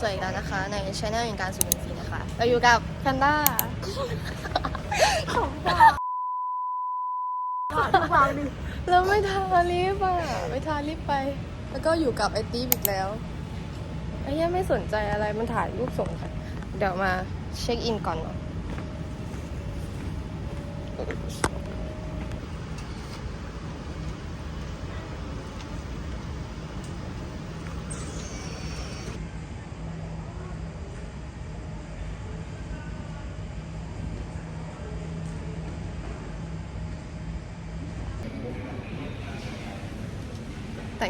สวยอีกแล้วนะคะ ในช anel อย่างการสุนทรีนะคะ เราอยู่กับแพนด้าเราไม่ทาลิปอะไม่ทาลิปไป แล้วก็อยู่กับไอตีอีกแล้วไอ้ยังไม่สนใจอะไรมันถ่ายรูปส่งค่ะ เดี๋ยวมาเช็คอินก่อนเนาะ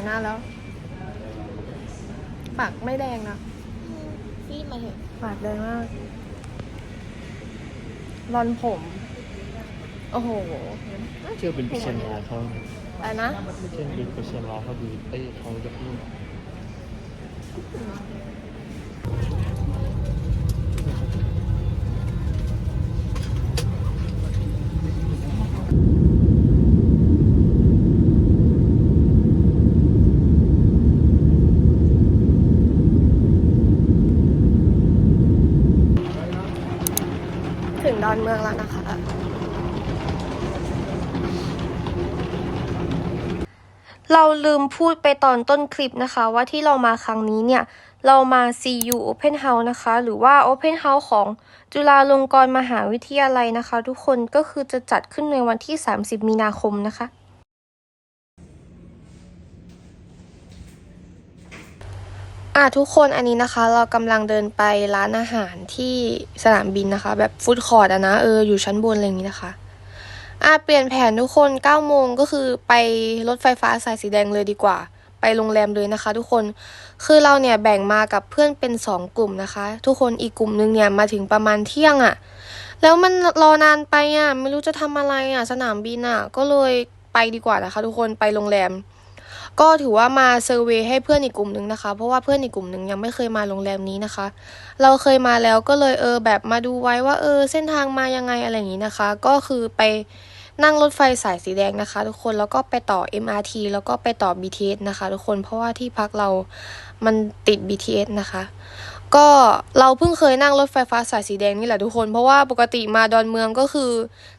หน้าแล้ว ปากไม่แดงนะรีบมาเถอะปากแดงมาก รอนผม โอ้โหเชื่อเป็นพิชนาเขาอะไรนะเชื่อเป็นพิชนาเขาดูเต้เขาจะพูด ถึงดอนเมืองแล้วนะคะ เราลืมพูดไปตอนต้นคลิปนะคะ ว่าที่เรามาครั้งนี้เนี่ย เรามา CU Open House นะคะ หรือว่า Open House ของจุฬาลงกรณ์มหาวิทยาลัยนะคะ ทุกคนก็คือจะจัดขึ้นในวันที่ 30 มีนาคมนะคะ อะทุกคนอันนี้นะคะ เรากำลังเดินไปร้านอาหารที่สนามบินนะคะ แบบฟู้ดคอร์ดอะนะเอออยู่ชั้นบนอะไรอย่างนี้นะคะอะเปลี่ยนแผนทุกคน9โมงก็คือไปรถไฟฟ้าสายสีแดงเลยดีกว่า ไปโรงแรมเลยนะคะ ทุกคนคือเราเนี่ยแบ่งมากับเพื่อนเป็น 2 กลุ่มนะคะ ทุกคนอีกกลุ่มนึงเนี่ยมาถึงประมาณเที่ยงอะ่ะ แล้วมันรอนานไปอะ่ะไม่รู้จะทำอะไรอะ่ะสนามบินอะ่ะ ก็เลยไปดีกว่านะคะ ทุกคนไปโรงแรม ก็ถือว่ามาเซอร์เวยให้เพื่อนอีกกลุ่มหนึ่งนะคะ เพราะว่าเพื่อนอีกกลุ่มหนึ่งยังไม่เคยมาโรงแรมนี้นะคะ เราเคยมาแล้วก็เลยเออแบบมาดูไว้ว่าเออเส้นทางมายังไงอะไรอย่างนี้นะคะ ก็คือไปนั่งรถไฟสายสีแดงนะคะ ทุกคนแล้วก็ไปต่อ MRT แล้วก็ไปต่อ BTS นะคะ ทุกคนเพราะว่าที่พักเรามันติด BTS นะคะ ก็เราเพิ่งเคยนั่งรถไฟฟ้าสายสีแดงนี่แหละทุกคน เพราะว่าปกติมาดอนเมืองก็คือ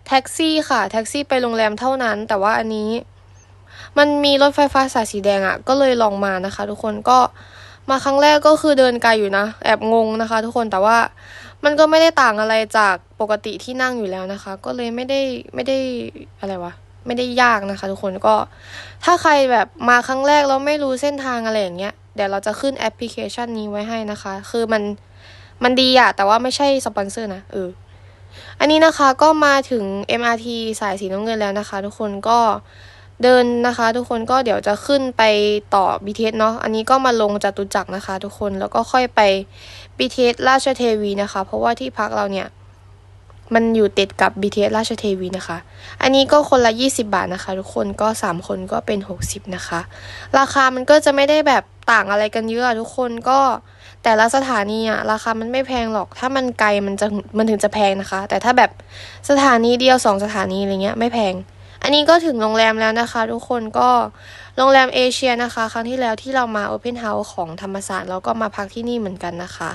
แท็กซี่ค่ะ แท็กซี่ไปโรงแรมเท่านั้น แต่ว่าอันนี้ มันมีรถไฟฟ้าสายสีแดงอะ่ะ ก็เลยลองมานะคะ ทุกคนก็มาครั้งแรกก็คือเดินไกลอยู่นะ แอบงงนะคะ ทุกคนแต่ว่ามันก็ไม่ได้ต่างอะไรจากปกติที่นั่งอยู่แล้วนะคะ ก็เลยไม่ได้ไม่ได้อะไรวะไม่ได้ยากนะคะ ทุกคนก็ถ้าใครแบบมาครั้งแรกแล้วไม่รู้เส้นทางอะไรอย่างเงี้ยเดี๋ยวเราจะขึ้นแอปพลิเคชันนี้ไว้ให้นะคะ คือมันมันดีอะแต่ว่าไม่ใช่สปอนเซอร์นะเอออันนี้นะคะก็มาถึง MRT สายสีน้ำเงินแล้วนะคะ ทุกคนก็ เดินนะคะ ทุกคนก็เดี๋ยวจะขึ้นไปต่อ BTS เนาะอันนี้ก็มาลงจตุจักรนะคะ ทุกคนแล้วก็ค่อยไป BTS ราชเทวีนะคะ เพราะว่าที่พักเราเนี่ย มันอยู่ติดกับ BTS ราชเทวีนะคะ อันนี้ก็คนละ 20 บาทนะคะ ทุกคนก็3คนก็เป็น 60 นะคะ ราคามันก็จะไม่ได้แบบต่างอะไรกันเยอะทุกคนก็แต่ละสถานีอะราคามันไม่แพงหรอก ถ้ามันไกลมันจะมันถึงจะแพงนะคะ แต่ถ้าแบบสถานีเดียวสองสถานีอะไรเงี้ยไม่แพง อันนี้ก็ถึงโรงแรมแล้วนะคะ ทุกคนก็โรงแรมเอเชียนะคะ ครั้งที่แล้วที่เรามาโอเพนเฮาส์ของธรรมศาสตร์เราก็มาพักที่นี่เหมือนกันนะคะ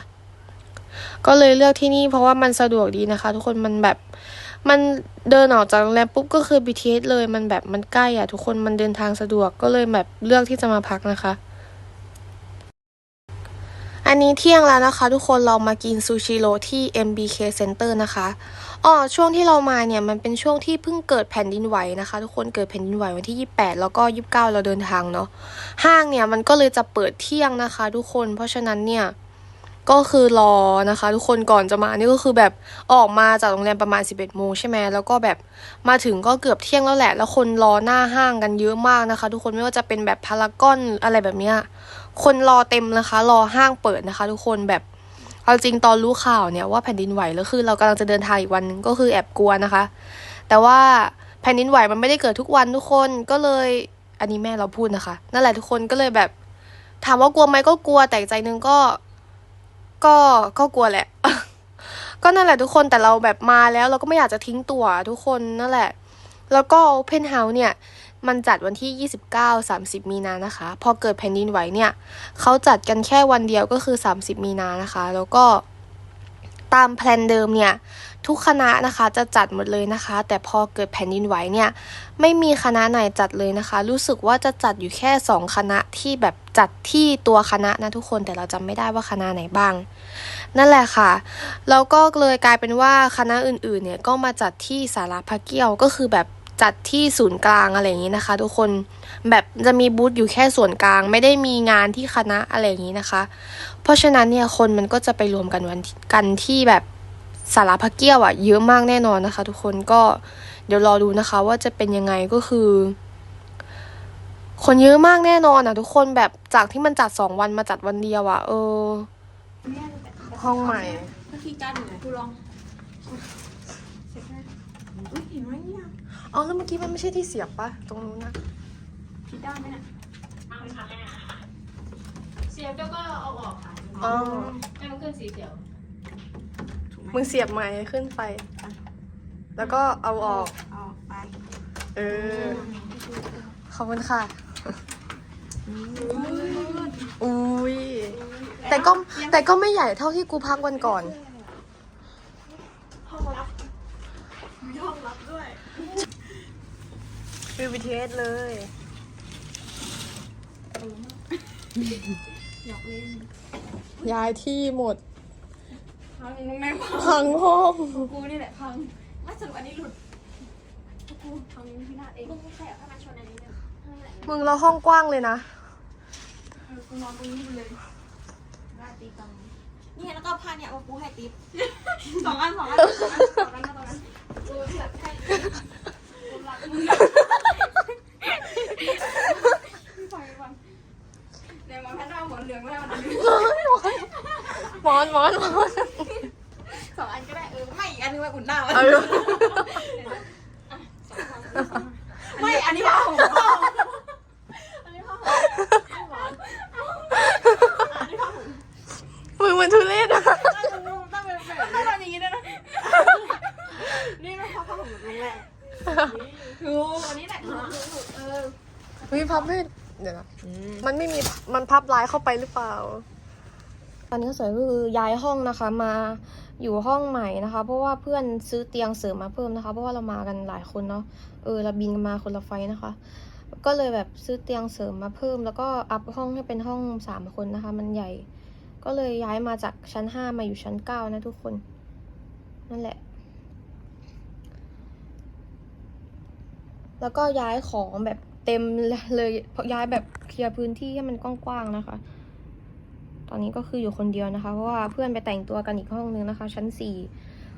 ก็เลยเลือกที่นี่เพราะว่ามันสะดวกดีนะคะ ทุกคนมันแบบมันเดินออกจากโรงแรมปุ๊บก็คือ BTS เลยมันแบบมันใกล้อะทุกคนมันเดินทางสะดวกก็เลยแบบเลือกที่จะมาพักนะคะ นี้เที่ยงแล้วนะคะ ทุกคนเรามากินซูชิโรที่ MBK Center นะคะอ๋อช่วงที่เรามาเนี่ยมันเป็นช่วงที่เพิ่งเกิดแผ่นดินไหวนะคะ ทุกคนเกิดแผ่นดินไหววันที่ 28 แล้วก็ 29 เราเดินทางเนาะห้างเนี่ยมันก็เลยจะเปิดเที่ยงนะคะ ทุกคนเพราะฉะนั้นเนี่ยก็คือรอนะคะ ทุกคนก่อนจะมานี่ก็คือแบบออกมาจากโรงแรมประมาณ 11โมงใช่ไหมแล้วก็แบบมาถึงก็เกือบเที่ยงแล้วแหละ แล้วคนรอหน้าห้างกันเยอะมากนะคะ ทุกคนไม่ว่าจะเป็นแบบพารากอนอะไรแบบเนี้ย คนรอเต็มนะคะ รอห้างเปิดนะคะ ทุกคนแบบเอาจริงตอนรู้ข่าวเนี่ยว่าแผ่นดินไหวแล้วคือเรากำลังจะเดินทางอีกวันนึงก็คือแอบกลัวนะคะ แต่ว่าแผ่นดินไหวมันไม่ได้เกิดทุกวันทุกคนก็เลยอันนี้แม่เราพูดนะคะ นั่นแหละทุกคนก็เลยแบบ ถามว่ากลัวไหมก็กลัวแต่ใจนึงก็ ก็ก็กลัวแหละ ก็นั่นแหละทุกคนแต่เราแบบมาแล้ว เราก็ไม่อยากจะทิ้งตัวทุกคนนั่นแหละ แล้วก็ Open House เนี่ย มันจัดวันที่ 29-30 มีนานะคะ พอเกิดแผ่นดินไหวเนี่ยเขาจัดกันแค่วันเดียวก็คือ 30 มีนานะคะ แล้วก็ตามแพลนเดิมเนี่ยทุกคณะนะคะจะจัดหมดเลยนะคะ แต่พอเกิดแผ่นดินไหวเนี่ยไม่มีคณะไหนจัดเลยนะคะ รู้สึกว่าจะจัดอยู่แค่ 2 คณะที่แบบจัดที่ตัวคณะนะทุกคนแต่เราจำไม่ได้ว่าคณะไหนบ้าง นั่นแหละค่ะแล้วก็เลยกลายเป็นว่าคณะอื่นๆเนี่ยก็มาจัดที่สาราพระเกี้ยวก็คือแบบ จัดที่ศูนย์กลางอะไรอย่างนี้นะคะ ทุกคนแบบจะมีบูธอยู่แค่ส่วนกลาง ไม่ได้มีงานที่คณะอะไรอย่างนี้นะคะ เพราะฉะนั้นเนี่ยคนมันก็จะไปรวมกันวันกันที่แบบสาราพระเกี้ยวอะเยอะมากแน่นอนนะคะ ทุกคนก็เดี๋ยวรอดูนะคะ ว่าจะเป็นยังไงก็คือ คนเยอะมากแน่นอนอะทุกคนแบบจากที่มันจัดสองวันมาจัดวันเดียวอะเออ ห้องใหม่ วิธีการอยู่ไหนกูลอง เสร็จแล้วอุ้ยเห็นไหมเนี่ยอ๋อแล้วเมื่อกี้มันไม่ใช่ที่เสียบปะตรงนู้นนะผิดด้านไหมเนี่ยเสียบแล้วก็เอาออกค่ะอ๋อให้มันขึ้นสีเขียว มึงเสียบใหม่ขึ้นไป แล้วก็เอาออกเอาไป เออ ขอบคุณค่ะ อุ้ยแต่ก็แต่ก็ไม่ใหญ่เท่าที่กูพักวันก่อน ห้องรับมีห้องรับด้วย วิว BTS เลยอยากเล่นย้ายที่หมด พังแม่พังพังห้องกูนี่แหละพังไม่สรุปอันนี้หลุดกูพังพินาศเองมึงไม่ใช่เหรอถ้ามันชนอันนี้เนี่ยนั่นแหละมึงเราห้องกว้างเลยนะเออกูนอนตรงนี้เลยได้ตีตังค์นี่แล้วก็ผ้าเนี่ยว่ากูให้ติ๊บสองอันสองอันสองอันสองอันสองอันกูแบบให้ กูรักมึงฟังฟังเดี๋ยวมาแพทย์เอาหมอนเหลืองแล้วนะหมอนหมอนหมอนสองอันก็ได้เออไม่อีกอันนึงไว้อุ่นหน้าไว้เออ ไม่อันนี้ผ้าห่มอันนี้ผ้าห่มหวานอันนี้ผ้าห่ม มึงมันทุเรศอะ ตั้งเป็นแบบตั้งอย่างนี้ด้วยนะนี่ไม่ผ้าห่มแบบโรงแรมถูกอันนี้แหละถูกถูกเออ มีพับให้เดี๋ยวนะ มันไม่มี มันพับลายเข้าไปหรือเปล่า ตอนนี้สวยก็คือย้ายห้องนะคะมาอยู่ห้องใหม่นะคะ เพราะว่าเพื่อนซื้อเตียงเสริมมาเพิ่มนะคะ เพราะว่าเรามากันหลายคนเนาะเออเราบินกันมาคนละไฟนะคะ ก็เลยแบบซื้อเตียงเสริมมาเพิ่ม แล้วก็อัพห้องให้เป็นห้องสามคนนะคะ มันใหญ่ ก็เลยย้ายมาจากชั้นห้ามาอยู่ชั้นเก้านะทุกคนนั่นแหละแล้วก็ย้ายของแบบ เต็มเลยย้ายแบบเคลียร์พื้นที่ให้มันกว้างๆนะคะ ตอนนี้ก็คืออยู่คนเดียวนะคะ เพราะว่าเพื่อนไปแต่งตัวกันอีกห้องนึงนะคะ ชั้นสี่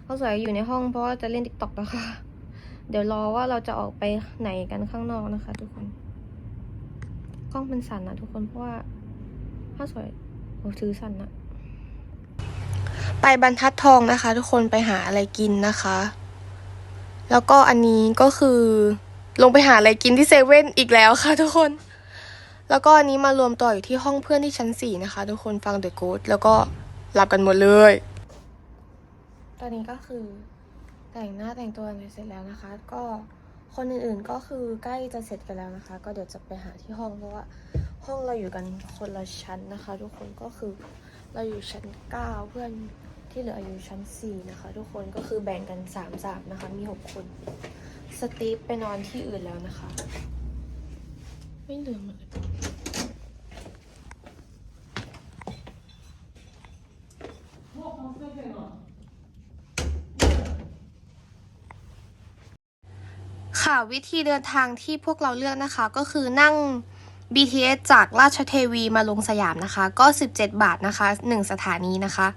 เขาสวยอยู่ในห้องเพราะว่าจะเล่นติ๊กต็อกนะคะ เดี๋ยวรอว่าเราจะออกไปไหนกันข้างนอกนะคะ ทุกคนกล้องมันสั่นนะทุกคนเพราะว่าถ้าสวยโอ้ถือสั่นนะไปบรรทัดทองนะคะ ทุกคนไปหาอะไรกินนะคะ แล้วก็อันนี้ก็คือ ลงไปหาอะไรกินที่เซเว่นอีกแล้วค่ะทุกคน แล้วก็อันนี้มารวมตัวอยู่ที่ห้องเพื่อนที่ชั้นสี่นะคะ ทุกคนฟังเดอะโกดแล้วก็หลับกันหมดเลย ตอนนี้ก็คือแต่งหน้าแต่งตัวเสร็จแล้วนะคะ ก็คนอื่นๆก็คือใกล้จะเสร็จกันแล้วนะคะ ก็เดี๋ยวจะไปหาที่ห้องเพราะว่าห้องเราอยู่กันคนละชั้นนะคะ ทุกคนก็คือเราอยู่ชั้นเก้าเพื่อนที่เหลืออยู่ชั้นสี่นะคะ ทุกคนก็คือแบ่งกันสามสามนะคะ มีหกคน สตีฟไปนอนที่อื่นแล้วนะคะ ไม่เหลือมันเลยค่ะวิธีเดินทางที่พวกเราเลือกนะคะก็คือนั่ง BTS จากราชเทวีมาลงสยามนะคะ ก็ 17 บาทนะคะ 1 สถานีนะคะ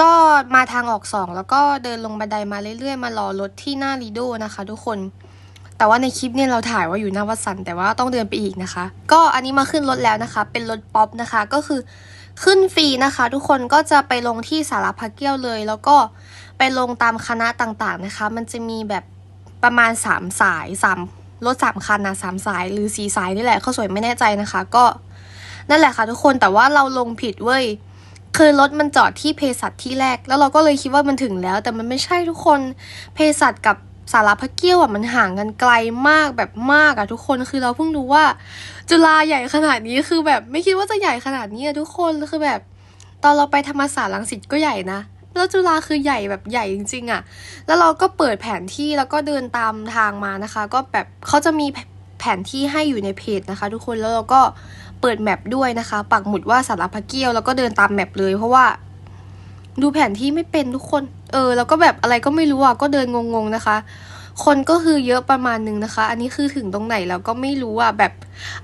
ก็มาทางออก 2 แล้วก็เดินลงบันไดมาเรื่อยๆ มารอรถที่หน้าลีโดนะคะทุกคน แต่ว่าในคลิปเนี่ยเราถ่ายว่าอยู่หน้าวัดสัน แต่ว่าต้องเดินไปอีกนะคะ ก็อันนี้มาขึ้นรถแล้วนะคะ เป็นรถป๊อปนะคะ ก็คือขึ้นฟรีนะคะ ทุกคนก็จะไปลงที่สารพัดเกี้ยวเลย แล้วก็ไปลงตามคณะต่างๆนะคะ มันจะมีแบบประมาณ 3 สาย3 รถสามคันนะสามสายหรือสีสายนี่แหละเขาสวยไม่แน่ใจนะคะ ก็นั่นแหละค่ะทุกคนแต่ว่าเราลงผิดเว้ยคือรถมันจอดที่เภสัชที่แรก แล้วเราก็เลยคิดว่ามันถึงแล้ว แต่มันไม่ใช่ทุกคนเภสัชกับสารพัดเกี้ยวอะมันห่างกันไกลมากแบบมากอะทุกคนคือเราเพิ่งรู้ว่า จุฬาใหญ่ขนาดนี้คือแบบไม่คิดว่าจะใหญ่ขนาดนี้อะทุกคนคือแบบ ตอนเราไปธรรมศาสตร์รังสิตก็ใหญ่นะ แล้วจุฬาคือใหญ่แบบใหญ่จริงๆอะ แล้วเราก็เปิดแผนที่แล้วก็เดินตามทางมานะคะ ก็แบบเขาจะมีแผนที่ให้อยู่ในเพจนะคะ ทุกคนแล้วเราก็เปิดแมปด้วยนะคะ ปักหมุดว่าสารพัดเกี้ยวแล้วก็เดินตามแมปเลย เพราะว่า ดูแผนที่ไม่เป็นทุกคน เออ แล้วก็แบบอะไรก็ไม่รู้อะก็เดินงงๆนะคะคนก็คือเยอะประมาณนึงนะคะ อันนี้คือถึงตรงไหนแล้วก็ไม่รู้อะแบบ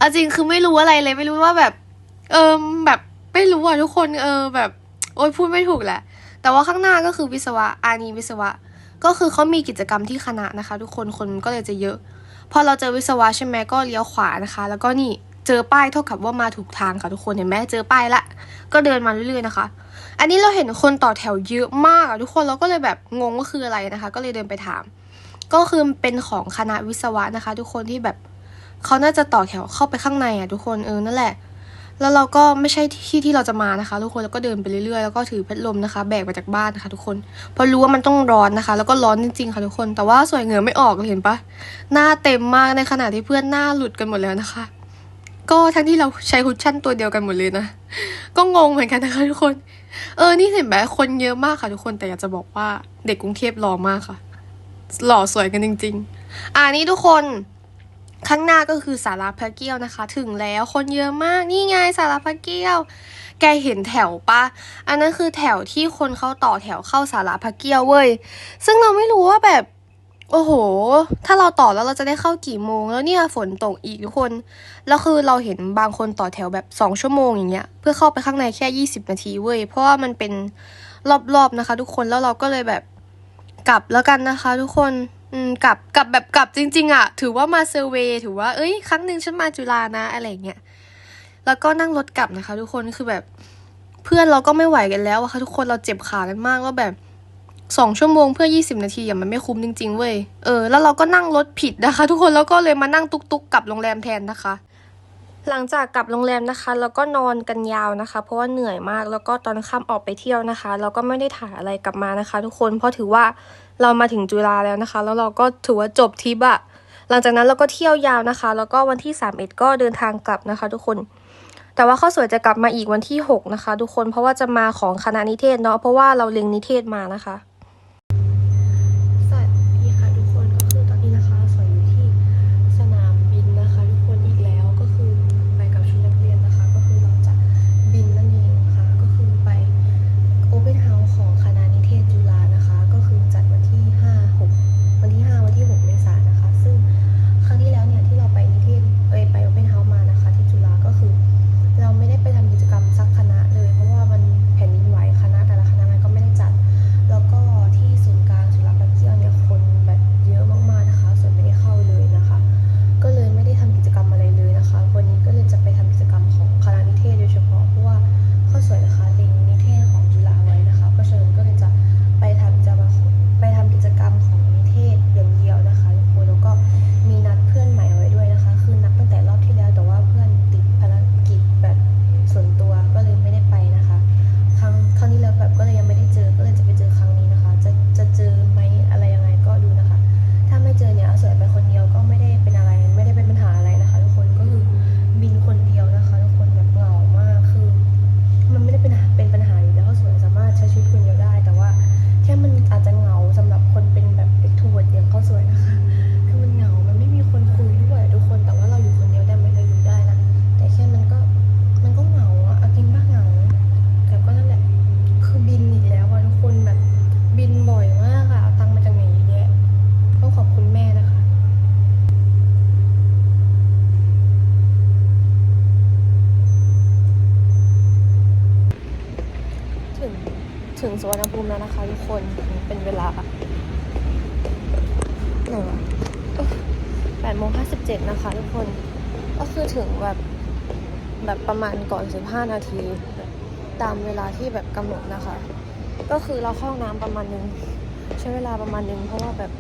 อจริงคือไม่รู้อะไรเลยไม่รู้ว่าแบบ เออแบบไม่รู้อะทุกคนเออแบบ โอ๊ยพูดไม่ถูกแหละ แต่ว่าข้างหน้าก็คือวิศวะอานีวิศวะ ก็คือเขามีกิจกรรมที่คณะนะคะ ทุกคนคนก็เลยจะเยอะ พอเราเจอวิศวะใช่ไหมก็เลี้ยวขวานะคะ แล้วก็นี่เจอป้ายเท่ากับว่ามาถูกทางค่ะทุกคนเห็นไหมเจอป้ายละ ก็เดินมาเรื่อยๆนะคะ อันนี้เราเห็นคนต่อแถวเยอะมากอะทุกคนเราก็เลยแบบงงว่าคืออะไรนะคะ ก็เลยเดินไปถาม ก็คือเป็นของคณะวิศวะนะคะ ทุกคนที่แบบเขาน่าจะต่อแถวเข้าไปข้างในอะทุกคนเออนั่นแหละ แล้วเราก็ไม่ใช่ที่ที่เราจะมานะคะ ทุกคนแล้วก็เดินไปเรื่อยๆแล้วก็ถือพัดลมนะคะ แบกมาจากบ้านนะคะ ทุกคนเพราะรู้ว่ามันต้องร้อนนะคะ แล้วก็ร้อนจริงๆค่ะทุกคน แต่ว่าสวยเหงื่อไม่ออกเห็นปะหน้าเต็มมากในขณะที่เพื่อนหน้าหลุดกันหมดแล้วนะคะ ก็ทั้งที่เราใช้คุชชั่นตัวเดียวกันหมดเลยนะก็งงเหมือนกันนะคะ ทุกคน เออนี่เห็นไหมคนเยอะมากค่ะ ทุกคนแต่อยากจะบอกว่าเด็กกรุงเทพหล่อมากค่ะ หล่อสวยกันจริง ๆ อ่านี่ทุกคน ข้างหน้าก็คือสาราพระเกี้ยวนะคะ ถึงแล้วคนเยอะมากนี่ไงสาราพระเกี้ยว แกเห็นแถวปะอันนั้นคือแถวที่คนเขาต่อแถวเข้าสาราพระเกี้ยวเว้ยซึ่งเราไม่รู้ว่าแบบ โอ้โห ถ้าเราต่อแล้วเราจะได้เข้ากี่โมง แล้วเนี่ยฝนตกอีกทุกคนแล้วคือเราเห็นบางคนต่อแถวแบบสองชั่วโมงอย่างเงี้ยเพื่อเข้าไปข้างในแค่ยี่สิบนาทีเว้ยเพราะว่ามันเป็นรอบๆนะคะ ทุกคนแล้วเราก็เลยแบบกลับแล้วกันนะคะ ทุกคน อืมกลับกลับแบบกลับจริง ๆอะ ถือว่ามาเซอร์เวย์ถือว่าเอ้ยครั้งหนึ่งฉันมาจุฬานะอะไรเงี้ยแล้วก็นั่งรถกลับนะคะ ทุกคนคือแบบเพื่อนเราก็ไม่ไหวกันแล้วอะค่ะทุกคนเราเจ็บขากันมากแล้วแบบสองชั่วโมงเพื่อยี่สิบนาทีอะมันไม่คุ้มจริง ๆ เว้ย เออ แล้วเราก็นั่งรถผิดนะคะ ทุกคนแล้วก็เลยมานั่งตุกๆกลับโรงแรมแทนนะคะ หลังจากกลับโรงแรมนะคะ แล้วก็นอนกันยาวนะคะ เพราะว่าเหนื่อยมากแล้วก็ตอนค่ำออกไปเที่ยวนะคะ เราก็ไม่ได้ถ่ายอะไรกลับมานะคะ ทุกคนเพราะถือว่าเรามาถึงจุฬาแล้วนะคะ แล้วเราก็ถือว่าจบทริปอะหลังจากนั้นเราก็เที่ยวยาวนะคะ แล้วก็วันที่31ก็เดินทางกลับนะคะ ทุกคน แต่ว่าข้าวสวยจะกลับมาอีกวันที่6นะคะ ทุกคนเพราะว่าจะมาของคณะนิเทศเนาะเพราะว่าเราเรียนนิเทศมานะคะ แล้วนะคะทุกคนเป็นเวลาไหนวะแปดโมงห้าสิบเจ็ดนะคะทุกคน ก็คือถึงแบบแบบประมาณก่อนสิบห้านาที ตามเวลาที่แบบกำหนดนะคะ ก็คือเราเข้าห้องน้ำประมาณนึง ใช้เวลาประมาณนึง เพราะว่าแบบ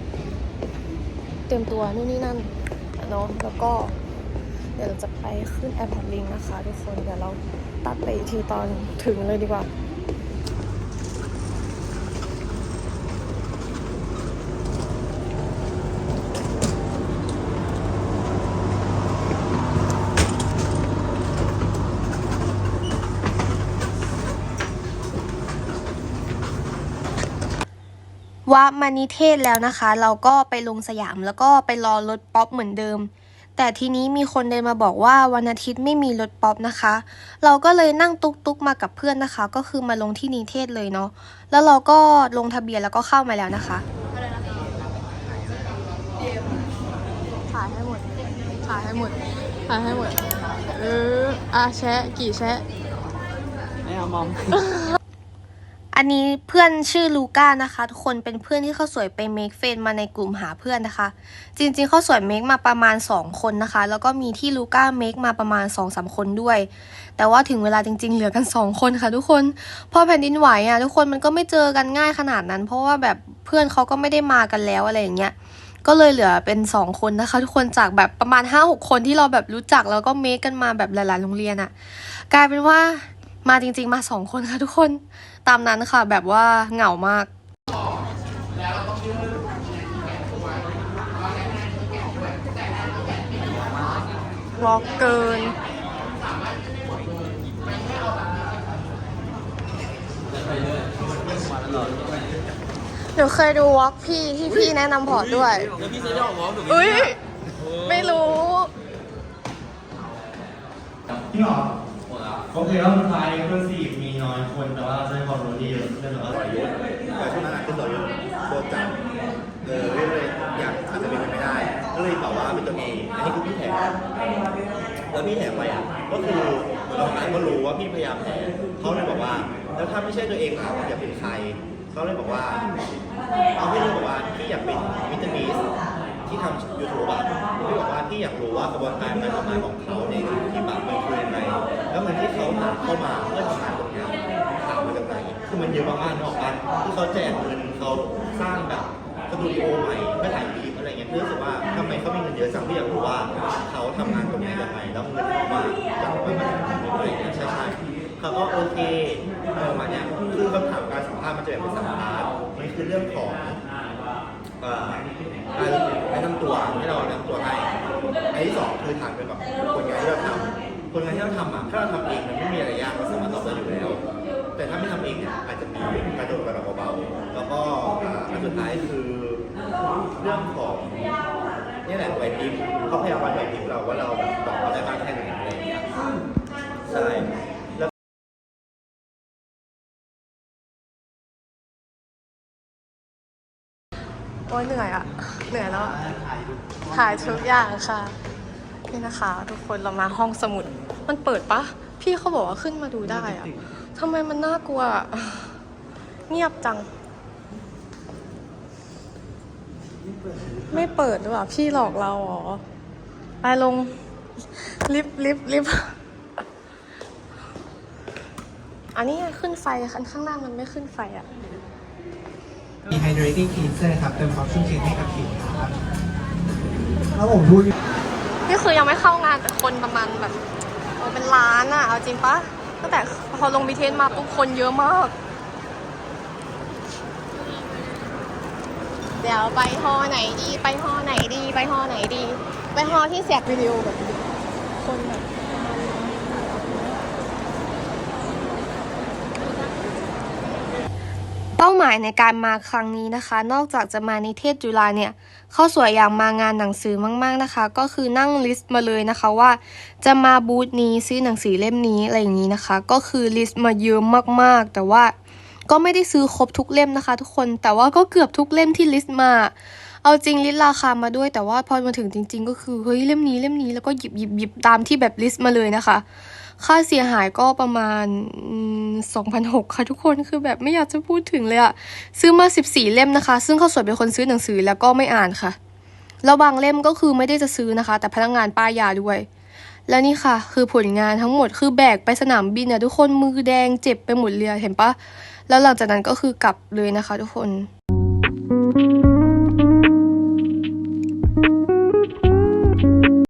เตรียมตัวนู่นนี่นั่นเนาะแล้วก็เดี๋ยวเราจะไปขึ้นแอร์พอร์ตลิงนะคะ ทุกคน เดี๋ยวเราตัดไปทีตอนถึงเลยดีกว่า วะมานิเทศแล้วนะคะ เราก็ไปลงสยามแล้วก็ไปรอรถป๊อปเหมือนเดิม แต่ทีนี้มีคนเดินมาบอกว่าวันอาทิตย์ไม่มีรถป๊อปนะคะ เราก็เลยนั่งตุกตุกๆมากับเพื่อนนะคะ ก็คือมาลงที่นิเทศเลยเนาะแล้วเราก็ลงทะเบียนแล้วก็เข้ามาแล้วนะคะถ่ายให้หมดถ่ายให้หมดถ่ายให้หมดเอออะแชะกี่แชะไม่เอามอม อันนี้เพื่อนชื่อลูก้านะคะ ทุกคนเป็นเพื่อนที่เขาสวยไปเมคเฟนมาในกลุ่มหาเพื่อนนะคะ จริงๆเขาสวยเมคมาประมาณ 2 คนนะคะ แล้วก็มีที่ลูก้าเมคมาประมาณ2อสาคนด้วย แต่ว่าถึงเวลาจริง ๆ เหลือกัน 2 คนค่ะ ทุกคนพอแผ่นดินไหวอะทุกคนมันก็ไม่เจอกันง่ายขนาดนั้น เพราะว่าแบบเพื่อนเขาก็ไม่ได้มากันแล้วอะไรอย่างเงี้ยก็เลยเหลือเป็น 2 คนนะคะ ทุกคนจากแบบประมาณ 5-6 คนที่เราแบบรู้จักแล้วก็เมคกันมาแบบหลายๆโรงเรียนอะกลายเป็นว่ามาจริง ๆ มา 2 คนค่ะทุกคน ตามนั้นค่ะแบบว่าเหงามากวอล์กเกินหนูเคยดูวอล์กพี่ที่พี่แนะนำพอร์ตด้วย แล้วพี่จะย่อมอมหรืออุ้ยไม่รู้จริงเหรอ โอเคแล้วสุดท้ายเพื่อนสี่มีน้อยคน แต่ว่าเราจะได้ความรู้ที่เยอะเรื่องแบบว่าต่อยศแต่ช่วงนั้นอะขึ้นต่อยศโดนจับเออก็เลยอยากอาจจะเป็นไปไม่ได้ ก็เลยบอกว่าเป็นตัวเองอันนี้คือพี่แถมแล้วพี่แถมไปอะก็คือเราหลายก็รู้ว่าพี่พยายามแถมเขาเลยบอกว่า แล้วถ้าไม่ใช่ตัวเองล่ะอยากเป็นใครเขาเลยบอกว่าเอาพี่เลยบอกว่าพี่อยากเป็นวิตามิสที่ทำยูทูบอะพี่บอกว่าพี่อยากรู้ว่ากระบวนการการทำงานของเขาในที่แบบมันคือยังไง แล้วเงินที่เขาหาเข้ามาเพื่อทำงานตรงนี้ยถามมาจากไหนคือมันเยอะมากๆนึกกปะที่เขาแจกเงินเขาสร้างแบบสตูดิโอใหม่เพื่อถ่ายคลิปอะไรเงี้ยพี่รู้สึกว่าทำไมเขามีเงินเยอะจังพี่อยากรู้ว่าเขาทำงานตรงนี้ยังไงแล้วเงินเขามาจากว่ามันทำยังไงเนี่ยใช่ใช่เขาก็โอเคเออมาเนี่ยคือคำถามการสัมภาษณ์มันจะแบ่งเป็นสามพาร์มันคือเรื่องของเอ่อการแนะนำตัวให้เราแนะนำตัวให้อันที่สองคือถามเกี่ยวกับผลงานที่เราทำ ผลงานที่เราทำอะถ้าเราทำเองมันไม่มีอะไรยากเราสามารถตอบได้อยู่แล้ว แต่ถ้าไม่ทำเองเนี่ยอาจจะมีการโดนกระดับเบาๆแล้วก็อ่าอันสุดท้ายคือเรื่องของนี่แหละไหวพริบเขาพยายามวัดไหวพริบเราว่าเราแบบตอบเขาได้มากแค่ไหนอะไรอย่างเงี้ยใช่แล้วโอ้ยเหนื่อยอะเหนื่อยแล้วอะถ่ายทุกอย่างค่ะ นี่นะคะ ทุกคนเรามาห้องสมุด มันเปิดปะ พี่เขาบอกว่าขึ้นมาดูได้อะทำไมมันน่ากลัวอะเงียบจัง ไม่เปิดหรือเปล่าพี่หลอกเราเหรอไปลง ลิฟต์ลิฟต์ลิฟต์อันนี้ขึ้นไฟคันข้างหน้ามันไม่ขึ้นไฟอะมี hydrating cleanser ครับเติมความชุ่มชื้นให้กับผิวครับแล้วผมพูด นี่คือยังไม่เข้างานแต่คนประมาณแบบเป็นล้านอะเอาจริงปะตั้งแต่พอลงบีเทนมาปุ๊บคนเยอะมาก เดี๋ยวไปฮอไหนดี ไปฮอไหนดี ไปฮอไหนดี ไปฮอที่แสกวิดีโอแบบคนแบบ เป้าหมายในการมาครั้งนี้นะคะ นอกจากจะมานิเทศจุฬาเนี่ยเข้าสวยอย่ากมางานหนังสือมากๆนะคะ ก็คือนั่งลิสต์มาเลยนะคะว่า จะมาบูธนี้ซื้อหนังสือเล่มนี้อะไรอย่างนี้นะคะ ก็คือลิสต์มาเยอะมากๆ แต่ว่าก็ไม่ได้ซื้อครบทุกเล่มนะคะ ทุกคนแต่ว่าก็เกือบทุกเล่มที่ลิสต์มา เอาจริงลิสต์ราคามาด้วย แต่ว่าพอมาถึงจริง ๆ ก็คือเฮ้ยเล่มนี้เล่มนี้แล้วก็หยิบหยิบหยิบตามที่แบบลิสต์มาเลยนะคะ ค่าเสียหายก็ประมาณสองพันหกค่ะทุกคนคือแบบไม่อยากจะพูดถึงเลยอะซื้อมาสิบสี่เล่มนะคะ ซึ่งเขาสวยเป็นคนซื้อหนังสือแล้วก็ไม่อ่านค่ะแล้วบางเล่มก็คือไม่ได้จะซื้อนะคะ แต่พนักงานป้ายยาด้วย แล้วนี่ค่ะ คือผลงานทั้งหมดคือแบกไปสนามบินอะทุกคนมือแดงเจ็บไปหมดเลยเห็นปะแล้วหลังจากนั้นก็คือกลับเลยนะคะ ทุกคน